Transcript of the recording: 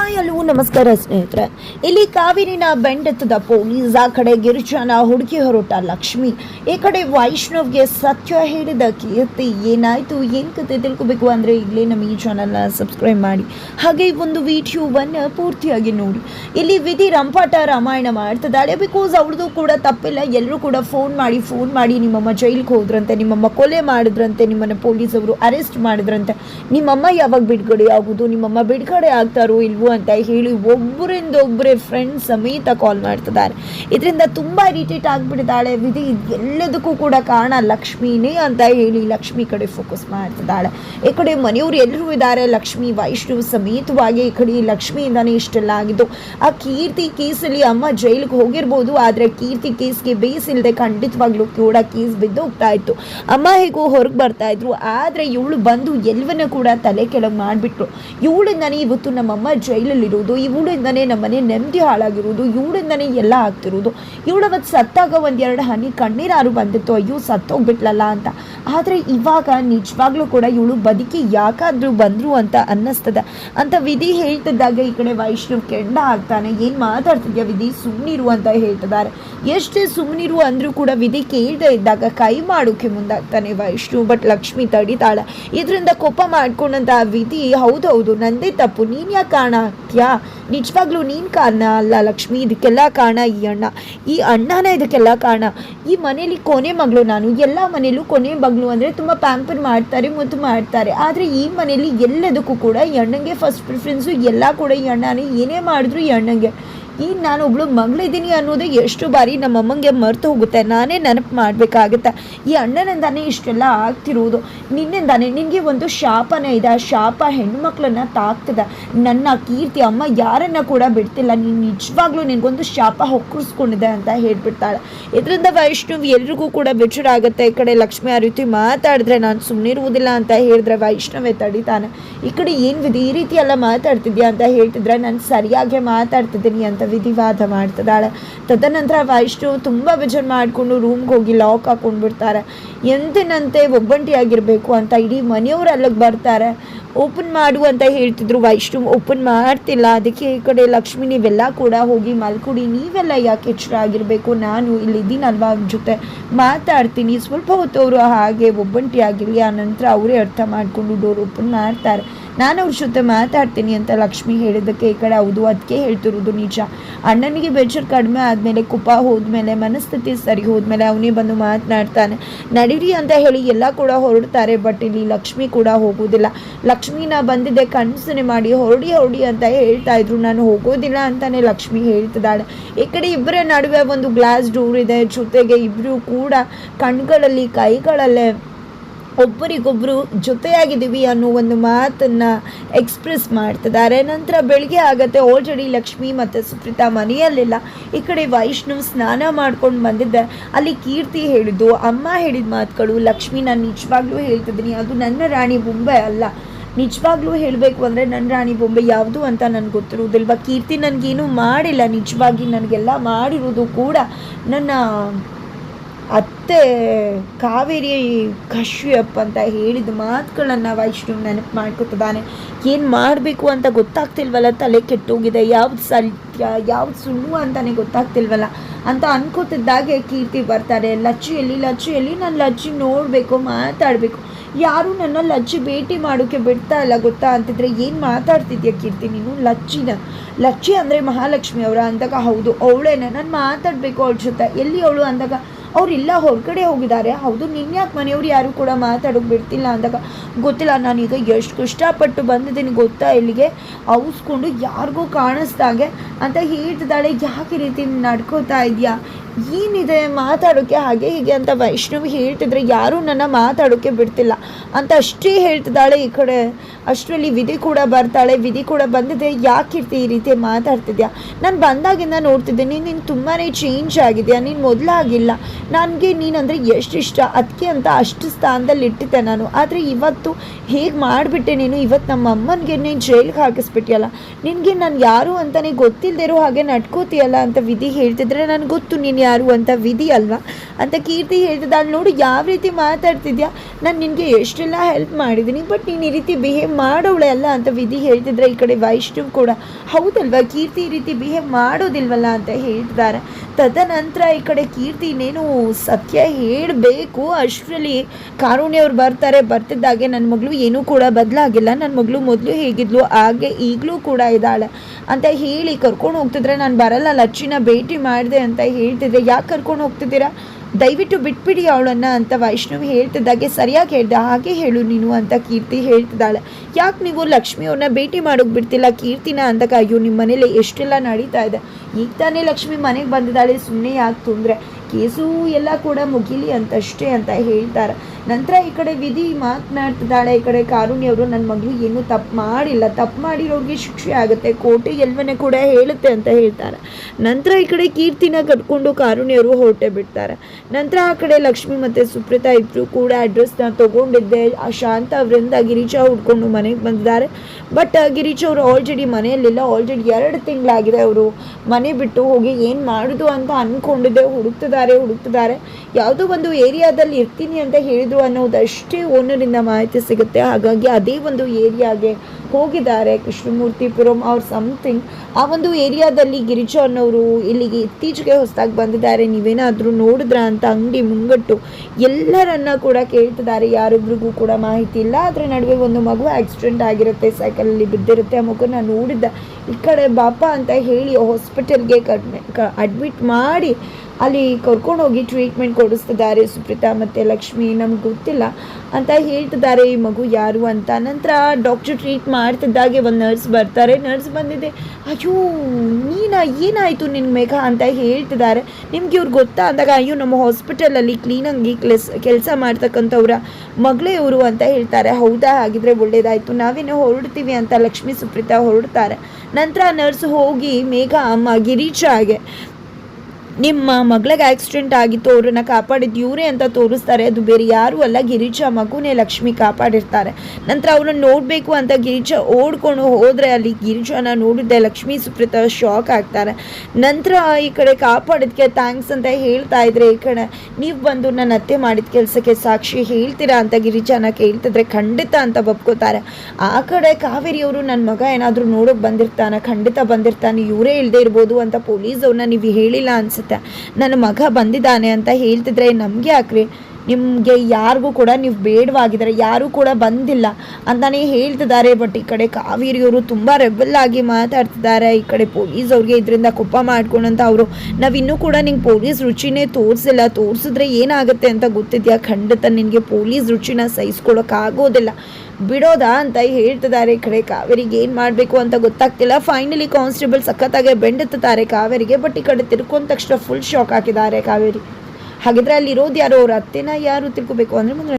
Hi hello ನಮಸ್ಕಾರ ಸ್ನೇಹಿತರೆ. ಇಲ್ಲಿ ಕಾವೇರಿನ ಬೆಂಡೆತ್ತದ ಪೊಲೀಸ್, ಆ ಕಡೆ ಗಿರಿಜಾನ ಹುಡುಕಿ ಹೊರಟ ಲಕ್ಷ್ಮಿ. ಈ ಕಡೆ ವೈಷ್ಣವ್ಗೆ ಸತ್ಯ ಹೇಳಿದ ಕೀರ್ತಿ. ಏನಾಯ್ತು? ಏನ್ ಕತೆ ತಿಳ್ಕೊಬೇಕು ಅಂದರೆ ಈಗಲೇ ನಮ್ಮ ಈ ಚಾನಲ್ನ ಸಬ್ಸ್ಕ್ರೈಬ್ ಮಾಡಿ. ಹಾಗೆ ಒಂದು ವಿಡಿಯೋವನ್ನು ಪೂರ್ತಿಯಾಗಿ ನೋಡಿ. ಇಲ್ಲಿ ವಿಧಿ ರಂಪಾಟ ರಾಮಾಯಣ ಮಾಡ್ತಿದ್ದಾಳೆ. ಬಿಕಾಸ್ ಅವಳದು ಕೂಡ ತಪ್ಪಿಲ್ಲ. ಎಲ್ಲರೂ ಕೂಡ ಫೋನ್ ಮಾಡಿ ಫೋನ್ ಮಾಡಿ ನಿಮ್ಮಮ್ಮ ಜೈಲಿಗೆ ಹೋದ್ರಂತೆ, ನಿಮ್ಮಮ್ಮ ಕೊಲೆ ಮಾಡಿದ್ರಂತೆ, ನಿಮ್ಮನ್ನ ಪೊಲೀಸವರು ಅರೆಸ್ಟ್ ಮಾಡಿದ್ರಂತೆ. ನಿಮ್ಮಮ್ಮ ಯಾವಾಗ ಬಿಡುಗಡೆ ಆಗುದು ನಿಮ್ಮಮ್ಮ ಬಿಡುಗಡೆ ಆಗ್ತಾರೋ ಇಲ್ವೋ ಅಂತ ಹೇಳಿ ಒಬ್ಬರಿಂದ ಒಬ್ಬರೇ ಫ್ರೆಂಡ್ ಸಮೇತ ಕಾಲ್ ಮಾಡ್ತಿದ್ದಾರೆ. ಇದರಿಂದ ತುಂಬಾ ಇರಿಟೇಟ್ ಆಗಿಬಿಟ್ಟಿದ್ದಾಳೆ. ವಿಧಿ ಎಲ್ಲದಕ್ಕೂ ಕೂಡ ಕಾರಣ ಲಕ್ಷ್ಮಿನೇ ಅಂತ ಹೇಳಿ ಲಕ್ಷ್ಮಿ ಕಡೆ ಫೋಕಸ್ ಮಾಡ್ತಿದ್ದಾಳೆ. ಈ ಕಡೆ ಮನೆಯವರು ಎಲ್ಲರೂ ಇದ್ದಾರೆ. ಲಕ್ಷ್ಮಿ, ವೈಷ್ಣವ್ ಸಮೇತವಾಗಿ ಈ ಕಡೆ ಲಕ್ಷ್ಮಿಯಿಂದನೇ ಇಷ್ಟೆಲ್ಲ ಆಗಿದ್ದು. ಆ ಕೀರ್ತಿ ಕೇಸಲ್ಲಿ ಅಮ್ಮ ಜೈಲಿಗೆ ಹೋಗಿರ್ಬೋದು. ಆದರೆ ಕೀರ್ತಿ ಕೇಸ್ಗೆ ಬೇಸ್ ಇಲ್ಲದೆ ಖಂಡಿತವಾಗ್ಲೂ ಕೂಡ ಕೇಸ್ ಬಿದ್ದು ಹೋಗ್ತಾ ಇತ್ತು. ಅಮ್ಮ ಹೇಗೂ ಹೊರಗೆ ಬರ್ತಾ ಇದ್ರು. ಆದರೆ ಇವಳು ಬಂದು ಎಲ್ಲವನ್ನ ಕೂಡ ತಲೆ ಕೆಳಗೆ ಮಾಡಿಬಿಟ್ರು. ಇವಳಿಂದನೇ ಇವತ್ತು ನಮ್ಮಮ್ಮ ಜೈಲಲ್ಲಿರೋದು ಇವಳಿಂದನೇ ನಮ್ಮನೆ ನೆಮ್ಮದಿ ಹಾಳಾಗಿರೋದು ಇವಳಿಂದನೇ ಎಲ್ಲ ಆಗ್ತಿರೋದು ಇವಳು ಅವತ್ತು ಸತ್ತಾಗ ಒಂದೆರಡು ಹನಿ ಕಣ್ಣೀರಾರು ಬಂದಿತ್ತು, ಅಯ್ಯೋ ಸತ್ತೋಗ್ಬಿಟ್ಲಲ್ಲ ಅಂತ. ಆದರೆ ಇವಾಗ ನಿಜವಾಗ್ಲೂ ಕೂಡ ಇವಳು ಬದುಕಿ ಯಾಕಾದರೂ ಬಂದರು ಅಂತ ಅನ್ನಿಸ್ತದೆ. ಅಂತ ವಿಧಿ ಹೇಳ್ತಿದ್ದಾಗ ಈ ಕಡೆ ವೈಷ್ಣವ್ ಕೆಂಡ ಆಗ್ತಾನೆ. ಏನು ಮಾತಾಡ್ತಿದ್ಯಾ ವಿಧಿ? ಸುಮ್ಮನಿರು ಅಂತ ಹೇಳ್ತಿದ್ದಾರೆ. ಎಷ್ಟೇ ಸುಮ್ಮನಿರು ಅಂದರೂ ಕೂಡ ವಿಧಿ ಕೇಳದೆ ಇದ್ದಾಗ ಕೈ ಮಾಡೋಕೆ ಮುಂದಾಗ್ತಾನೆ ವೈಷ್ಣು ಬಟ್ ಲಕ್ಷ್ಮಿ ತಡಿತಾಳೆ. ಇದರಿಂದ ಕೋಪ ಮಾಡ್ಕೊಂಡಂತ ವಿಧಿ, ಹೌದೌದು, ನಂದೇ ತಪ್ಪು ನೀನು ಯಾಕೆ ಆಗ್ತೀಯಾ ನಿಜವಾಗ್ಲೂ ನೀನ್ ಕಾರಣ ಅಲ್ಲ ಲಕ್ಷ್ಮಿ, ಇದಕ್ಕೆಲ್ಲ ಕಾರಣ ಈ ಅಣ್ಣ. ಈ ಅಣ್ಣನೇ ಇದಕ್ಕೆಲ್ಲ ಕಾರಣ. ಈ ಮನೇಲಿ ಕೊನೆ ಮಗಳು ನಾನು. ಎಲ್ಲ ಮನೇಲೂ ಕೊನೆ ಮಗಳು ಅಂದರೆ ತುಂಬ ಪ್ಯಾಂಪರ್ ಮಾಡ್ತಾರೆ, ಮುದ್ದು ಮಾಡ್ತಾರೆ. ಆದರೆ ಈ ಮನೇಲಿ ಎಲ್ಲದಕ್ಕೂ ಕೂಡ ಈ ಅಣ್ಣಂಗೆ ಫಸ್ಟ್ ಪ್ರಿಫರೆನ್ಸು ಎಲ್ಲ ಕೂಡ ಈ ಅಣ್ಣನೇ. ಏನೇ ಮಾಡಿದ್ರು ಈ ಅಣ್ಣಂಗೆ. ಈಗ ನಾನು ಒಬ್ಳು ಮಗಳಿದ್ದೀನಿ ಅನ್ನೋದೇ ಎಷ್ಟು ಬಾರಿ ನಮ್ಮ ಅಮ್ಮಂಗೆ ಮರ್ತು ಹೋಗುತ್ತೆ. ನಾನೇ ನೆನಪು ಮಾಡಬೇಕಾಗುತ್ತೆ. ಈ ಅಣ್ಣನಿಂದಾನೇ ಇಷ್ಟೆಲ್ಲ ಆಗ್ತಿರುವುದು ನಿನ್ನಿಂದಾನೆ ನಿನಗೆ ಒಂದು ಶಾಪನೇ ಇದೆ. ಆ ಶಾಪ ಹೆಣ್ಮಕ್ಳನ್ನ ತಾಕ್ತಿದೆ. ನನ್ನ ಕೀರ್ತಿ ಅಮ್ಮ ಯಾರನ್ನ ಕೂಡ ಬಿಡ್ತಿಲ್ಲ. ನೀನು ನಿಜವಾಗ್ಲೂ ನಿನಗೊಂದು ಶಾಪ ಹೊಕ್ಕರಿಸ್ಕೊಂಡಿದೆ ಅಂತ ಹೇಳ್ಬಿಡ್ತಾಳೆ. ಇದರಿಂದ ವೈಷ್ಣವ್ ಎಲ್ರಿಗೂ ಕೂಡ ಬೆಚ್ಚರ ಆಗುತ್ತೆ ಈ ಕಡೆ ಲಕ್ಷ್ಮಿ ಆ ರೀತಿ ಮಾತಾಡಿದ್ರೆ ನಾನು ಸುಮ್ಮನೆ ಇರುವುದಿಲ್ಲ ಅಂತ ಹೇಳಿದ್ರೆ ವೈಷ್ಣವೇ ತಡಿತಾನೆ. ಈ ಕಡೆ ಏನು ವಿಧಿ ಈ ರೀತಿ ಎಲ್ಲ ಮಾತಾಡ್ತಿದ್ಯಾ ಅಂತ ಹೇಳ್ತಿದ್ರೆ ನಾನು ಸರಿಯಾಗಿ ಮಾತಾಡ್ತಿದ್ದೀನಿ ಅಂತ ವಿಧಿವಾದ ಮಾಡ್ತಿದ್ದಾಳೆ. ತದನಂತರ ವೈಷ್ಣು ತುಂಬ ಭಜನ್ ಮಾಡಿಕೊಂಡು ರೂಮ್ಗೆ ಹೋಗಿ ಲಾಕ್ ಹಾಕೊಂಡು ಬಿಡ್ತಾರೆ. ಎಂದಿನಂತೆ ಒಬ್ಬಂಟಿಯಾಗಿರಬೇಕು ಅಂತ ಇಡೀ ಮನೆಯವರು ಅಲ್ಲಿಗೆ ಬರ್ತಾರೆ. ಓಪನ್ ಮಾಡು ಅಂತ ಹೇಳ್ತಿದ್ರು ವೈಷ್ಣು. ಓಪನ್ ಮಾಡ್ತಿಲ್ಲ. ಅದಕ್ಕೆ ಈ ಕಡೆ ಲಕ್ಷ್ಮಿ ನೀವೆಲ್ಲ ಕೂಡ ಹೋಗಿ ಮಲ್ಕೊಡಿ. ನೀವೆಲ್ಲ ಯಾಕೆ ಎಚ್ಚರ ಆಗಿರಬೇಕು? ನಾನು ಇಲ್ಲಿದ್ದೀನಲ್ವಾ ಅವ್ರ ಜೊತೆ ಮಾತಾಡ್ತೀನಿ. ಸ್ವಲ್ಪ ಹೊತ್ತು ಅವರು ಹಾಗೆ ಒಬ್ಬಂಟಿ ಆಗಿರಲಿ. ಆ ನಂತರ ಅವರೇ ಅರ್ಥ ಮಾಡಿಕೊಂಡು ಡೋರ್ ಓಪನ್ ಮಾಡ್ತಾರೆ. ನಾನು ಅವ್ರ ಜೊತೆ ಮಾತಾಡ್ತೀನಿ ಅಂತ ಲಕ್ಷ್ಮಿ ಹೇಳಿದ್ದಕ್ಕೆ ಈ ಕಡೆ ಹೌದು ಅದಕ್ಕೆ ಹೇಳ್ತಿರೋದು ನಿಜ. ಅಣ್ಣನಿಗೆ ಬೇಜಾರು ಕಡಿಮೆ ಆದಮೇಲೆ ಕುಪ ಹೋದ್ಮೇಲೆ, ಮನಸ್ಥಿತಿ ಸರಿ ಹೋದ್ಮೇಲೆ ಅವನೇ ಬಂದು ಮಾತನಾಡ್ತಾನೆ. ನಡೀರಿ ಅಂತ ಹೇಳಿ ಎಲ್ಲ ಕೂಡ ಹೊರಡ್ತಾರೆ, ಬಟ್ ಇಲ್ಲಿ ಲಕ್ಷ್ಮಿ ಕೂಡ ಹೋಗೋದಿಲ್ಲ. ಲಕ್ಷ್ಮಿನ ಬಂದಿದ್ದೆ ಕನ್ಸನೆ ಮಾಡಿ, ಹೊರಡಿ ಹೊರಡಿ ಅಂತ ಹೇಳ್ತಾ ಇದ್ರು. ನಾನು ಹೋಗೋದಿಲ್ಲ ಅಂತಾನೆ ಲಕ್ಷ್ಮಿ ಹೇಳ್ತಿದ್ದಾಳೆ. ಈ ಕಡೆ ಇಬ್ಬರ ನಡುವೆ ಒಂದು ಗ್ಲಾಸ್ ಡೋರ್ ಇದೆ. ಜೊತೆಗೆ ಇಬ್ಬರು ಕೂಡ ಕಣ್ಗಳಲ್ಲಿ, ಕೈಗಳಲ್ಲೇ ಒಬ್ಬರಿಗೊಬ್ಬರು ಜೊತೆಯಾಗಿದ್ದೀವಿ ಅನ್ನೋ ಒಂದು ಮಾತನ್ನು ಎಕ್ಸ್ಪ್ರೆಸ್ ಮಾಡ್ತಿದ್ದಾರೆ. ನಂತರ ಬೆಳಗ್ಗೆ ಆಗತ್ತೆ ಆಲ್ರೆಡಿ ಲಕ್ಷ್ಮಿ ಮತ್ತು ಸುಪ್ರೀತಾ ಮನೆಯಲ್ಲೆಲ್ಲ. ಈ ಕಡೆ ವೈಷ್ಣವ್ ಸ್ನಾನ ಮಾಡ್ಕೊಂಡು ಬಂದಿದ್ದೆ. ಅಲ್ಲಿ ಕೀರ್ತಿ ಹೇಳಿದ್ದು, ಅಮ್ಮ ಹೇಳಿದ ಮಾತುಗಳು ಲಕ್ಷ್ಮಿ ನಾನು ನಿಜವಾಗ್ಲೂ ಹೇಳ್ತಿದ್ದೀನಿ. ಅದು ನನ್ನ ರಾಣಿ ಬೊಂಬೆ ಅಲ್ಲ. ನಿಜವಾಗ್ಲೂ ಹೇಳಬೇಕು ಅಂದರೆ ನನ್ನ ರಾಣಿ ಬೊಂಬೆ ಯಾವುದು ಅಂತ ನನಗೆ ಗೊತ್ತಿರುವುದಿಲ್ವ? ಕೀರ್ತಿ ನನಗೇನು ಮಾಡಿಲ್ಲ. ನಿಜವಾಗಿ ನನಗೆಲ್ಲ ಮಾಡಿರೋದು ಕೂಡ ನನ್ನ ಅತ್ತೆ ಕಾವೇರಿ ಕಶ್ಯಪ್ ಅಂತ ಹೇಳಿದ ಮಾತುಗಳನ್ನು ವೈಷ್ಣವ್ ನೆನಪು ಮಾಡ್ಕೊತಿದ್ದಾನೆ. ಏನು ಮಾಡಬೇಕು ಅಂತ ಗೊತ್ತಾಗ್ತಿಲ್ವಲ್ಲ? ತಲೆ ಕೆಟ್ಟೋಗಿದೆ. ಯಾವ್ದು ಸತ್ಯ, ಯಾವ್ದು ಸುಳ್ಳು ಅಂತಲೇ ಗೊತ್ತಾಗ್ತಿಲ್ವಲ್ಲ? ಅಂತ ಅನ್ಕೋತಿದ್ದಾಗೆ ಕೀರ್ತಿ ಬರ್ತಾರೆ. ಲಚ್ಚಿಯಲ್ಲಿ ಲಚ್ಚಿಯಲ್ಲಿ ನಾನು ಲಜ್ಜಿ ನೋಡಬೇಕು, ಮಾತಾಡಬೇಕು. ಯಾರು ನನ್ನ ಲಜ್ಜಿ ಭೇಟಿ ಮಾಡೋಕ್ಕೆ ಬಿಡ್ತಾ ಇಲ್ಲ ಗೊತ್ತಾ? ಅಂತಿದ್ರೆ ಏನು ಮಾತಾಡ್ತಿದ್ಯಾ ಕೀರ್ತಿ ನೀನು? ಲಚ್ಚಿನ ಲಚ್ಚಿ ಅಂದರೆ ಮಹಾಲಕ್ಷ್ಮಿ ಅವರ ಅಂದಾಗ ಹೌದು. ಅವಳೇನೆ. ನಾನು ಮಾತಾಡಬೇಕು ಅವಳ ಜೊತೆ. ಎಲ್ಲಿ ಅವಳು ಅಂದಾಗ? ಅವರಿಲ್ಲ, ಹೊರಗಡೆ ಹೋಗಿದ್ದಾರೆ. ಹೌದು ನಿನ್ಯಾಕೆ ಮನೆಯವ್ರು ಯಾರು ಕೂಡ ಮಾತಾಡೋಕೆ ಬಿಡ್ತಿಲ್ಲ ಅಂದಾಗ ಗೊತ್ತಿಲ್ಲ. ನಾನೀಗ ಎಷ್ಟು ಕಷ್ಟಪಟ್ಟು ಬಂದಿದ್ದೀನಿ ಗೊತ್ತಾ ಇಲ್ಲಿಗೆ? ಔಸ್ಕೊಂಡು ಯಾರಿಗೂ ಕಾಣಿಸ್ದಾಗೆ ಅಂತ ಹೇಳ್ತಿದ್ದಾಳೆ. ಯಾಕೆ ರೀತಿ ನಡ್ಕೋತಾ ಇದೆಯಾ ಏನಿದೆ? ಮಾತಾಡೋಕ್ಕೆ ಹಾಗೆ ಹೀಗೆ ಅಂತ ವೈಷ್ಣವಿ ಹೇಳ್ತಿದ್ರೆ ಯಾರೂ ನನ್ನ ಮಾತಾಡೋಕ್ಕೆ ಬಿಡ್ತಿಲ್ಲ. ಅಂತ ಅಷ್ಟೇ ಹೇಳ್ತಿದ್ದಾಳೆ ಈ ಕಡೆ. ಅಷ್ಟರಲ್ಲಿ ವಿಧಿ ಕೂಡ ಬರ್ತಾಳೆ. ವಿಧಿ ಕೂಡ ಬಂದಿದೆ. ಯಾಕಿರ್ತಿ ಈ ರೀತಿ ಮಾತಾಡ್ತಿದ್ಯಾ? ನಾನು ಬಂದಾಗಿಂದ ನೋಡ್ತಿದ್ದೀನಿ. ನೀನು ತುಂಬಾ ಚೇಂಜ್ ಆಗಿದೆಯಾ? ನೀನು ಮೊದಲಾಗಿಲ್ಲ. ನನಗೆ ನೀನಂದರೆ ಎಷ್ಟು ಇಷ್ಟ? ಅದಕ್ಕೆ ಅಂತ ಅಷ್ಟು ಸ್ಥಾನದಲ್ಲಿ ಇಟ್ಟಿದ್ದೆ ನಾನು. ಆದರೆ ಇವತ್ತು ಹೇಗೆ ಮಾಡಿಬಿಟ್ಟೆ ನೀನು. ಇವತ್ತು ನಮ್ಮ ಅಮ್ಮನಿಗೆ ನೀನು ಜೈಲಿಗೆ ಹಾಕಿಸ್ಬಿಟ್ಟಿಯಲ್ಲ ನಿನಗೆ ನಾನು ಯಾರು ಅಂತಲೇ ಗೊತ್ತಿಲ್ಲದೆ ಇರೋ ಹಾಗೆ ನಡ್ಕೋತೀಯಲ್ಲ ಅಂತ ವಿಧಿ ಹೇಳ್ತಿದ್ರೆ ನನಗೆ ಗೊತ್ತು. ನೀನು ಇನ್ಯಾರು ಅಂತ ವಿಧಿ ಅಲ್ವಾ? ಅಂತ ಕೀರ್ತಿ ಹೇಳ್ತಿದ್ದಾಳೆ ನೋಡು, ಯಾವ ರೀತಿ ಮಾತಾಡ್ತಿದ್ಯಾ? ನಾನು ನಿನಗೆ ಎಷ್ಟೆಲ್ಲ ಹೆಲ್ಪ್ ಮಾಡಿದ್ದೀನಿ ಬಟ್ ನೀನು ಈ ರೀತಿ ಬಿಹೇವ್ ಮಾಡೋಳೆ ಅಲ್ಲ ಅಂತ ವಿಧಿ ಹೇಳ್ತಿದ್ರೆ ಈ ಕಡೆ ವೈಷ್ಣವ್ ಕೂಡ. ಹೌದಲ್ವಾ? ಕೀರ್ತಿ ಈ ರೀತಿ ಬಿಹೇವ್ ಮಾಡೋದಿಲ್ವಲ್ಲ ಅಂತ ಹೇಳ್ತಿದ್ದಾರೆ ತದನಂತರ ಈ ಕಡೆ ಕೀರ್ತಿ ಇನ್ನೇನು ಸತ್ಯ ಹೇಳಬೇಕು. ಅಷ್ಟರಲ್ಲಿ ಕಾರುಣ್ಯ ಅವ್ರು ಬರ್ತಾರೆ. ಬರ್ತಿದ್ದಾಗೆ ನನ್ನ ಮಗಳು ಏನೂ ಕೂಡ ಬದಲಾಗಿಲ್ಲ. ನನ್ನ ಮಗಳು ಮೊದಲು ಹೇಗಿದ್ಲು, ಹಾಗೆ ಈಗಲೂ ಕೂಡ ಇದ್ದಾಳೆ ಅಂತ ಹೇಳಿ ಕರ್ಕೊಂಡು ಹೋಗ್ತಿದ್ರೆ ನಾನು ಬರಲ್ಲ. ಲಚ್ಚಿನ ಭೇಟಿ ಮಾಡಿದೆ ಅಂತ ಹೇಳ್ತಿದ್ರೆ ಯಾಕೆ ಕರ್ಕೊಂಡು ಹೋಗ್ತಿದ್ದೀರಾ? ದಯವಿಟ್ಟು ಬಿಟ್ಬಿಡಿ ಅವಳನ್ನು ಅಂತ ವೈಷ್ಣವಿ ಹೇಳ್ತಿದ್ದಾಗೆ, ಸರಿಯಾಗಿ ಹೇಳ್ದೆ, ಹಾಗೆ ಹೇಳು ನೀನು ಅಂತ ಕೀರ್ತಿ ಹೇಳ್ತಿದ್ದಾಳೆ. ಯಾಕೆ ನೀವು ಲಕ್ಷ್ಮಿಯವ್ರನ್ನ ಭೇಟಿ ಮಾಡೋಕೆ ಬಿಡ್ತಿಲ್ಲ ಕೀರ್ತಿನ ಅಂದಾಗ ಅಯ್ಯೋ ನಿಮ್ಮ ಮನೇಲಿ ಎಷ್ಟೆಲ್ಲ ನಡೀತಾ ಇದೆ. ಈಗ ತಾನೇ ಲಕ್ಷ್ಮಿ ಮನೆಗೆ ಬಂದಿದ್ದಾಳೆ. ಸುಮ್ಮನೆ ಯಾಕೆ ತೊಂದರೆ ಕೇಸು ಎಲ್ಲ ಕೂಡ ಮುಗಿಲಿ ಅಂತಷ್ಟೇ ಅಂತ ಹೇಳ್ತಾರೆ. ನಂತರ ಈ ಕಡೆ ವಿಧಿ ಮಾತನಾಡ್ತಿದ್ದಾಳೆ. ಈ ಕಡೆ ಕಾರುಣ್ಯ ಅವರು ನನ್ನ ಮಗಳು ಏನೂ ತಪ್ಪು ಮಾಡಿಲ್ಲ. ತಪ್ಪು ಮಾಡಿರೋರಿಗೆ ಶಿಕ್ಷೆ ಆಗುತ್ತೆ. ಕೋಟೆ ಎಲ್ವನೇ ಕೂಡ ಹೇಳುತ್ತೆ ಅಂತ ಹೇಳ್ತಾರೆ. ನಂತರ ಈ ಕಡೆ ಕೀರ್ತಿನ ಕಟ್ಕೊಂಡು ಕಾರುಣ್ಯ ಅವರು ಹೊರಟೆ ಬಿಡ್ತಾರೆ. ನಂತರ ಆ ಕಡೆ ಲಕ್ಷ್ಮಿ ಮತ್ತು ಸುಪ್ರೀತಾ ಇಬ್ಬರು ಕೂಡ ಅಡ್ರೆಸ್ನ ತೊಗೊಂಡಿದ್ದೆ. ಆ ಶಾಂತ ಅವರಿಂದ ಗಿರೀಶಾ ಹುಡ್ಕೊಂಡು ಮನೆಗೆ ಬಂದಿದ್ದಾರೆ. ಬಟ್ ಗಿರೀಶ್ ಅವರು ಆಲ್ರೆಡಿ ಮನೆಯಲ್ಲಿಲ್ಲ. ಆಲ್ರೆಡಿ ಎರಡು ತಿಂಗಳಾಗಿದೆ ಅವರು. ಮನೆ ಬಿಟ್ಟು ಹೋಗಿ ಏನು ಮಾಡೋದು ಅಂತ ಅಂದ್ಕೊಂಡಿದ್ದೆ ಹುಡುಕ್ತಿದ್ದಾರೆ ಹುಡುಕ್ತಿದ್ದಾರೆ. ಯಾವುದೋ ಒಂದು ಏರಿಯಾದಲ್ಲಿ ಇರ್ತೀನಿ ಅಂತ ಹೇಳಿದ್ರು ಅನ್ನೋದಷ್ಟೇ ಓನರಿಂದ ಮಾಹಿತಿ ಸಿಗುತ್ತೆ. ಹಾಗಾಗಿ ಅದೇ ಒಂದು ಏರಿಯಾಗೆ ಹೋಗಿದ್ದಾರೆ. ಕೃಷ್ಣಮೂರ್ತಿಪುರಂ ಅವ್ರ ಸಮಥಿಂಗ್ ಆ ಒಂದು ಏರಿಯಾದಲ್ಲಿ ಗಿರಿಜಾ ಅನ್ನೋರು ಇಲ್ಲಿಗೆ ಇತ್ತೀಚೆಗೆ ಹೊಸದಾಗಿ ಬಂದಿದ್ದಾರೆ. ನೀವೇನಾದರೂ ನೋಡಿದ್ರ ಅಂತ ಅಂಗಡಿ ಮುಂಗಟ್ಟು? ಎಲ್ಲರನ್ನ ಕೂಡ ಕೇಳ್ತಿದ್ದಾರೆ. ಯಾರಿಬ್ರಿಗೂ ಕೂಡ ಮಾಹಿತಿ ಇಲ್ಲ. ಅದರ ನಡುವೆ ಒಂದು ಮಗು ಆಕ್ಸಿಡೆಂಟ್ ಆಗಿರುತ್ತೆ. ಸೈಕಲಲ್ಲಿ ಬಿದ್ದಿರುತ್ತೆ. ಆ ಮಗುನ ನೋಡಿದ್ದ. ಈ ಕಡೆ ಬಾಪ ಅಂತ ಹೇಳಿ ಹಾಸ್ಪಿಟಲ್ಗೆ ಕಡ್ಮೆ ಅಡ್ಮಿಟ್ ಮಾಡಿ ಅಲ್ಲಿ ಕರ್ಕೊಂಡು ಹೋಗಿ ಟ್ರೀಟ್ಮೆಂಟ್ ಕೊಡಿಸ್ತಿದ್ದಾರೆ ಸುಪ್ರೀತಾ ಮತ್ತು ಲಕ್ಷ್ಮಿ, ನಮ್ಗೆ ಗೊತ್ತಿಲ್ಲ ಅಂತ ಹೇಳ್ತಿದ್ದಾರೆ ಈ ಮಗು ಯಾರು ಅಂತ. ನಂತರ ಡಾಕ್ಟ್ರು ಟ್ರೀಟ್ ಮಾಡ್ತಿದ್ದಾಗೆ ಒಂದು ನರ್ಸ್ ಬರ್ತಾರೆ. ನರ್ಸ್ ಬಂದಿದೆ, ಅಯ್ಯೋ, ನೀನಾ, ಏನಾಯಿತು ನಿನ್ನ ಮೇಘ? ಅಂತ ಹೇಳ್ತಿದ್ದಾರೆ. ನಿಮ್ಗೆ ಇವ್ರು ಗೊತ್ತಾ ಅಂದಾಗ, ಅಯ್ಯೋ, ನಮ್ಮ ಹಾಸ್ಪಿಟಲಲ್ಲಿ ಕ್ಲೀನಾಗಿ ಕೆಲಸ ಕೆಲಸ ಮಾಡ್ತಕ್ಕಂಥವ್ರ ಮಗಳೇ ಇವರು ಅಂತ ಹೇಳ್ತಾರೆ. ಹೌದಾ? ಹಾಗಿದ್ರೆ ಒಳ್ಳೇದಾಯಿತು. ನಾವೇನೋ ಹೊರಡ್ತೀವಿ ಅಂತ ಲಕ್ಷ್ಮಿ, ಸುಪ್ರೀತಾ ಹೊರಡ್ತಾರೆ. ನಂತರ ನರ್ಸ್ ಹೋಗಿ ಮೇಘ, ಅಮ್ಮ ಗಿರೀಶಾಗೆ ನಿಮ್ಮ ಮಗಳಿಗೆ ಆಕ್ಸಿಡೆಂಟ್ ಆಗಿತ್ತು, ಅವ್ರನ್ನ ಕಾಪಾಡಿದ್ದು ಇವರೇ ಅಂತ ತೋರಿಸ್ತಾರೆ. ಅದು ಬೇರೆ ಯಾರೂ ಅಲ್ಲ, ಗಿರಿಜಾ ಮಗುನೇ ಲಕ್ಷ್ಮಿ ಕಾಪಾಡಿರ್ತಾರೆ. ನಂತರ ಅವ್ರನ್ನ ನೋಡಬೇಕು ಅಂತ ಗಿರಿಜಾ ಓಡ್ಕೊಂಡು ಹೋದರೆ ಅಲ್ಲಿ ಗಿರಿಜಾನ ನೋಡಿದ್ದೆ ಲಕ್ಷ್ಮಿ ಸುಪ್ರೀತ ಶಾಕ್ ಆಗ್ತಾರೆ. ನಂತರ ಈ ಕಡೆ ಕಾಪಾಡಿದ್ಕೆ ಥ್ಯಾಂಕ್ಸ್ ಅಂತ ಹೇಳ್ತಾ ಇದ್ರೆ, ಈ ಕಡೆ ನೀವು ಬಂದು ನನ್ನ ಅತ್ತೆ ಮಾಡಿದ ಕೆಲಸಕ್ಕೆ ಸಾಕ್ಷಿ ಹೇಳ್ತೀರಾ ಅಂತ ಗಿರಿಜಾನ ಕೇಳ್ತಿದ್ರೆ ಖಂಡಿತ ಅಂತ ಬಪ್ಕೋತಾರೆ ಆ ಕಡೆ ಕಾವೇರಿಯವರು ನನ್ನ ಮಗ ಏನಾದರೂ ನೋಡೋಕೆ ಬಂದಿರ್ತಾನೆ, ಖಂಡಿತ ಬಂದಿರ್ತಾನೆ, ಇವರೇ ಇಲ್ಲದೆ ಇರ್ಬೋದು ಅಂತ ಪೊಲೀಸ್ ಅವ್ರನ್ನ ನೀವು ಹೇಳಿಲ್ಲ ಅನ್ಸುತ್ತೆ. ನನ್ನ ಮಗ ಬಂದಿದ್ದಾನೆ ಅಂತ ಹೇಳ್ತಿದ್ರೆ ನಮಗೆ ಯಾಕ್ರಿ? ನಿಮಗೆ ಯಾರಿಗೂ ಕೂಡ ನೀವು ಬೇಡವಾಗಿದ್ದಾರೆ ಯಾರೂ ಕೂಡ ಬಂದಿಲ್ಲ ಅಂತಾನೆ ಹೇಳ್ತಿದ್ದಾರೆ. ಬಟ್ ಈ ಕಡೆ ಕಾವೇರಿಯವರು ತುಂಬ ರೆಬಲ್ ಆಗಿ ಮಾತಾಡ್ತಿದ್ದಾರೆ. ಈ ಕಡೆ ಪೊಲೀಸ್ ಅವ್ರಿಗೆ ಇದರಿಂದ ಕೊಪ್ಪ ಮಾಡ್ಕೊಂಡಂತ ಅವರು. ನಾವಿನ್ನೂ ಕೂಡ ನಿಂಗೆ ಪೊಲೀಸ್ ರುಚಿನೇ ತೋರಿಸಿಲ್ಲ. ತೋರಿಸಿದ್ರೆ ಏನಾಗುತ್ತೆ ಅಂತ ಗೊತ್ತಿದ್ಯಾ? ಖಂಡಿತ ನಿನಗೆ ಪೊಲೀಸ್ ರುಚಿನ ಸಹಿಸ್ಕೊಳಕ್ಕಾಗೋದಿಲ್ಲ ಬಿಡೋದಾ ಅಂತ ಹೇಳ್ತಿದ್ದಾರೆ. ಈ ಕಡೆ ಕಾವೇರಿಗೆ ಏನು ಮಾಡಬೇಕು ಅಂತ ಗೊತ್ತಾಗ್ತಿಲ್ಲ. ಫೈನಲಿ ಕಾನ್ಸ್ಟೇಬಲ್ ಸಖತ್ತಾಗೆ ಬೆಂಡೆತ್ತಾರೆ ಕಾವೇರಿಗೆ. ಬಟ್ ಈ ಕಡೆ ತಿರ್ಕೊಂಡ ತಕ್ಷಣ ಫುಲ್ ಶಾಕ್ ಹಾಕಿದ್ದಾರೆ ಕಾವೇರಿ. ಹಾಗಿದ್ರೆ ಅಲ್ಲಿ ಇರೋದು ಯಾರು? ಅವ್ರ ಅತ್ತೆನ ಯಾರು ತಿಳ್ಕೊಬೇಕು? ಅಂದ್ರೆ ಮುಂದೆ